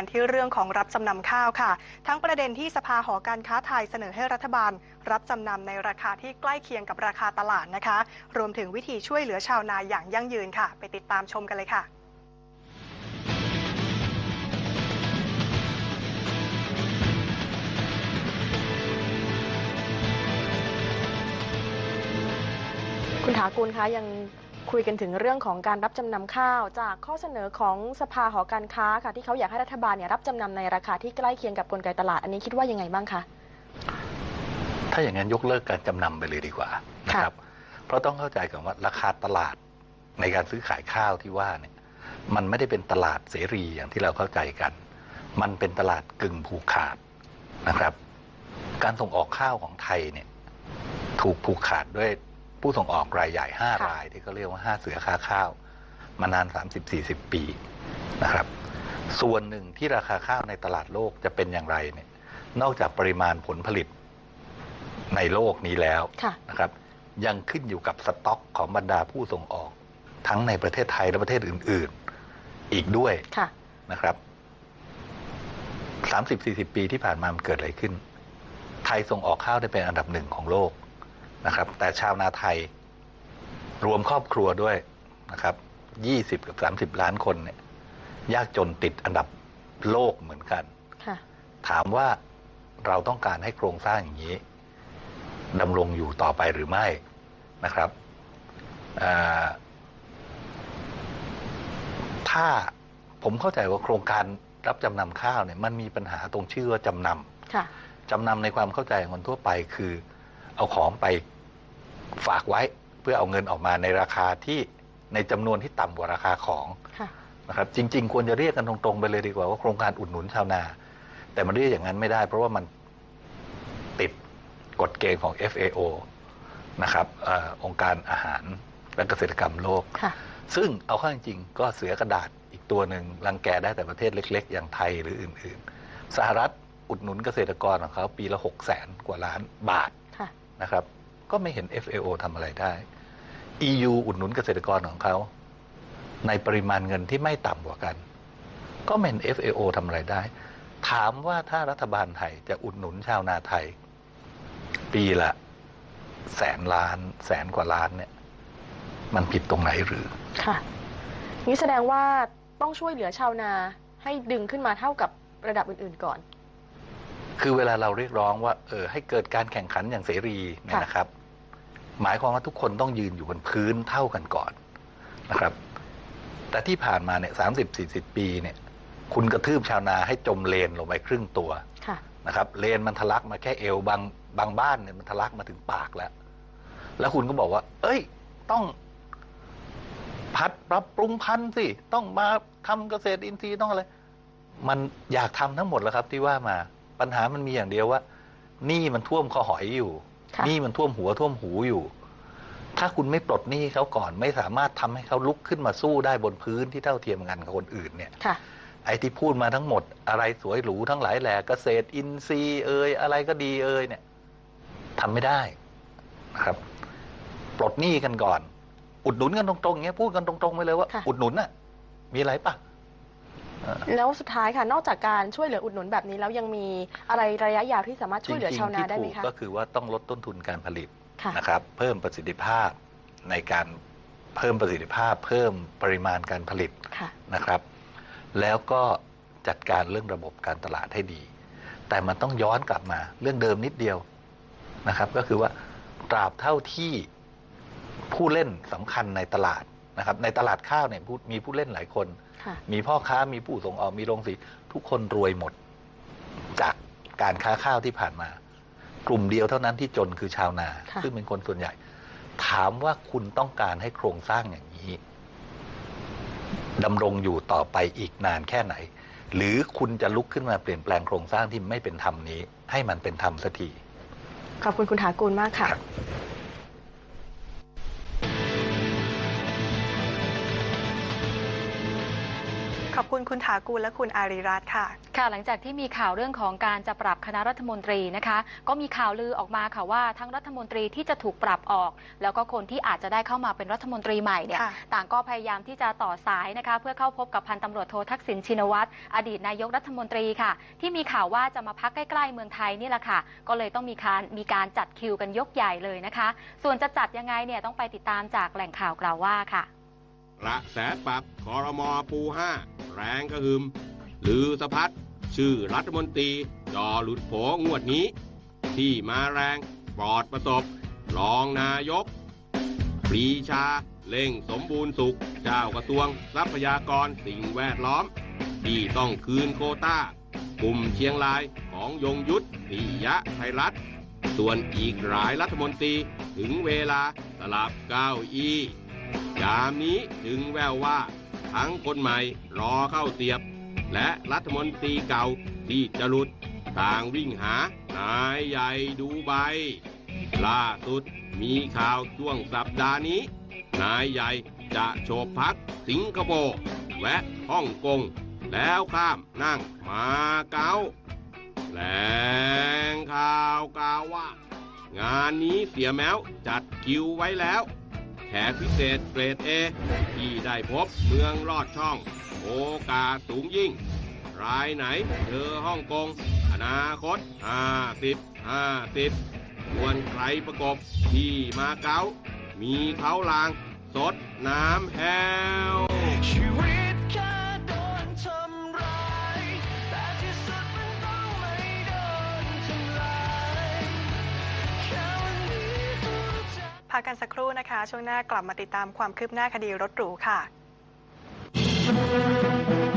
กันที่เรื่องของรับจำนำข้าวค่ะ ทั้งประเด็นที่สภาหอการค้าไทยเสนอให้รัฐบาล รับจำนำในราคาที่ใกล้เคียงกับราคาตลาดนะคะ รวมถึงวิธีช่วยเหลือชาวนาอย่างยั่งยืนค่ะ ไปติดตามชมกันเลยค่ะคุณถากุลคะยัง คุยกันถึงเรื่องของการรับจำนำข้าวจากข้อเสนอของสภาหอการค้าค่ะที่เขาอยากให้รัฐบาลเนี่ยรับจำนำในราคาที่ใกล้เคียงกับกลไกตลาด อันนี้คิดว่ายังไงบ้างคะถ้าอย่างนั้นยกเลิกการจำนำไปเลยดีกว่านะครับ เพราะต้องเข้าใจก่อนว่าราคาตลาดในการซื้อขายข้าวที่ว่าเนี่ยมันไม่ได้เป็นตลาดเสรีอย่างที่เราเข้าใจกัน มันเป็นตลาดกึ่งผูกขาดนะครับ การส่งออกข้าวของไทยเนี่ยถูกผูกขาดด้วย ผู้ส่งออกรายใหญ่ห้าค่ะราย ที่เขาเรียกว่าห้าเสือค้าข้าว มานาน 30-40 ปีนะครับ ส่วนหนึ่งที่ราคาข้าวในตลาดโลกจะเป็นอย่างไรเนี่ยนอกจากปริมาณผลผลิตในโลกนี้แล้วค่ะนะครับ ยังขึ้นอยู่กับสต็อกของบรรดาผู้ส่งออก ทั้งในประเทศไทยและประเทศอื่น ๆ อีกด้วยค่ะนะครับ30-40ปีที่ผ่านมามันเกิดอะไรขึ้น ไทยส่งออกข้าวได้เป็นอันดับหนึ่งของโลก นะครับ แต่ชาวนาไทยรวมครอบครัวด้วยนะครับ20กับ30ล้านคนเนี่ย ยากจนติดอันดับโลกเหมือนกันค่ะถามว่าเราต้องการให้โครงสร้างอย่างนี้ดำรงอยู่ต่อไปหรือไม่นะครับอ่าถ้าผมเข้าใจว่าโครงการรับจำนำข้าวเนี่ยมันมีปัญหาตรงชื่อว่าจำนค่ะำจำนำในความเข้าใจของคนทั่วไปคือ เอาของไปฝากไว้เพื่อเอาเงินออกมาในราคาที่ในจำนวนที่ต่ำกว่าราคาของค่ะนะครับจริง ๆ ควรจะเรียกกันตรงๆไปเลยดีกว่าว่าโครงการอุดหนุนชาวนา แต่มันเรียกอย่างนั้นไม่ได้ เพราะว่ามันติดกฎเกณฑ์ของ FAO นะครับอาองค์การอาหารและเกษตรกรรมโลกค่ะซึ่งเอาเข้าจริงๆก็เสือกระดาษอีกตัวหนึ่งรังแกได้แต่ประเทศเล็ก ๆ อย่างไทยหรืออื่น ๆ สหรัฐอุดหนุนเกษตรกรของเขาปีละหกแสนกว่าล้านบาทค่ะ นะครับ ก็ไม่เห็น FAO ทำอะไรได้ EU อุดหนุนเกษตรกรของเขา ในปริมาณเงินที่ไม่ต่ำกว่ากัน ก็ไม่เห็น FAO ทำอะไรได้ ถามว่าถ้ารัฐบาลไทยจะอุดหนุนชาวนาไทย ปีละแสนล้าน แสนกว่าล้านเนี่ย มันผิดตรงไหนหรือ ค่ะ นี่แสดงว่าต้องช่วยเหลือชาวนาให้ดึงขึ้นมาเท่ากับระดับอื่นๆก่อน คือเวลาเราเรียกร้องว่าเออให้เกิดการแข่งขันอย่างเสรีเนี่ยค่ะนะครับ หมายความว่าทุกคนต้องยืนอยู่บนพื้นเท่ากันก่อนนะครับ แต่ที่ผ่านมาเนี่ยสามสิบสี่สิบปีเนี่ย คุณกระทืบชาวนาให้จมเลนลงไปครึ่งตัวค่ะนะครับ เลนมันทะลักมาแค่เอวบางบางบ้านเนี่ยมันทะลักมาถึงปากแล้ว แล้วคุณก็บอกว่า เอ้ย ต้องพัดปรับปรุงพันธุ์สิ ต้องมาทำเกษตรอินทรีย์ต้องอะไร มันอยากทำทั้งหมดแล้วครับที่ว่ามา ปัญหามันมีอย่างเดียวว่าหนี้มันท่วมคอหอยอยู่ค่ะหนี้มันท่วมหัวท่วมหูอยู่ ถ้าคุณไม่ปลดหนี้เขาก่อนไม่สามารถทำให้เขาลุกขึ้นมาสู้ได้บนพื้นที่เท่าเทียมกันกับคนอื่นเนี่ยค่ะไอ้ที่พูดมาทั้งหมด อะไรสวยหรูทั้งหลายแหล่เกษตรอินทรีย์เอ่ยอะไรก็ดีเอ่ยเนี่ยทำไม่ได้นะครับ ปลดหนี้กันก่อน อุดหนุนกันตรงๆอย่างเงี้ยพูดกันตรงๆไปเลยว่าค่ะอุดหนุนน่ะมีอะไรปะเอ่อ แล้วสุดท้ายค่ะ นอกจากการช่วยเหลืออุดหนุนแบบนี้แล้วยังมีอะไรระยะยาวที่สามารถช่วยเหลือชาวนาได้ไหมจริงๆที่คะถูกก็คือว่าต้องลดต้นทุนการผลิตค่ะนะครับ เพิ่มประสิทธิภาพในการเพิ่มประสิทธิภาพ เพิ่มปริมาณการผลิตค่ะนะครับ แล้วก็จัดการเรื่องระบบการตลาดให้ดี แต่มันต้องย้อนกลับมาเรื่องเดิมนิดเดียวนะครับ ก็คือว่าตราบเท่าที่ผู้เล่นสำคัญในตลาดนะครับ ในตลาดข้าวเนี่ยผู้มีผู้เล่นหลายคนค่ะ มีพ่อค้ามีผู้ส่งออกมีโรงสีทุกคนรวยหมด จากการค้าข้าวที่ผ่านมา กลุ่มเดียวเท่านั้นที่จนคือชาวนาค่ะซึ่งเป็นคนส่วนใหญ่ ถามว่าคุณต้องการให้โครงสร้างอย่างนี้ดำรงอยู่ต่อไปอีกนานแค่ไหน หรือคุณจะลุกขึ้นมาเปลี่ยนแปลงโครงสร้างที่ไม่เป็นธรรมนี้ ให้มันเป็นธรรมสักทีขอบคุณคุณถากูลมากค่ะ อบคุณคุณถากูลและคุณอารีรัตน์ค่ะ ค่ะ หลังจากที่มีข่าวเรื่องของการจะปรับคณะรัฐมนตรีนะคะ ก็มีข่าวลือออกมาค่ะว่าทั้งรัฐมนตรีที่จะถูกปรับออก แล้วก็คนที่อาจจะได้เข้ามาเป็นรัฐมนตรีใหม่เนี่ยค่ะต่างก็พยายามที่จะต่อสายนะคะ เพื่อเข้าพบกับพันตำรวจโททักษิณชินวัตรอดีตนายกรัฐมนตรีค่ะ ที่มีข่าวว่าจะมาพักใกล้ๆเมืองไทยนี่แหละค่ะ ก็เลยต้องมีการมีการจัดคิวกันยกใหญ่เลยนะคะ ส่วนจะจัดยังไงเนี่ยต้องไปติดตามจากแหล่งข่าวกล่าวว่าค่ะ กระแสปรับคอรมอปูห้าแรงกระหึมลือสะพัดชื่อรัฐมนตรีจอหลุดโผงวดนี้ ที่มาแรงปลอดประสบรองนายกปรีชาเล่งสมบูรณ์สุข เจ้ากระทรวงทรัพยากรสิ่งแวดล้อม ที่ต้องคืนโควต้ากลุ่มเชียงรายของยงยุทธปิยะไทยรัฐ ส่วนอีกหลายรัฐมนตรีถึงเวลาสลับเก้าอี้ ยามนี้จึงแววว่า ทั้งคนใหม่รอเข้าเสียบ และรัฐมนตรีเก่าที่จะหลุดต่างวิ่งหานายใหญ่ดูใบ ล่าสุดมีข่าวช่วงสัปดาห์นี้ นายใหญ่จะโฉบพักสิงคโปร์แวะฮ่องกง แล้วข้ามนั่งมาเก๊าแหล่งข่าวกล่าวว่า งานนี้เสียแมวจัดคิวไว้แล้ว แขกพิเศษเกรดเอที่ได้พบเมืองลอดช่อง โอกาสสูงยิ่ง รายไหนเจอฮ่องกง อนาคต 50 50ส่วนใครประกบที่มาเก๊ามีเขาลาง สดน้ำแห้ว พักกันสักครู่นะคะ ช่วงหน้ากลับมาติดตามความคืบหน้าคดีรถหรูค่ะ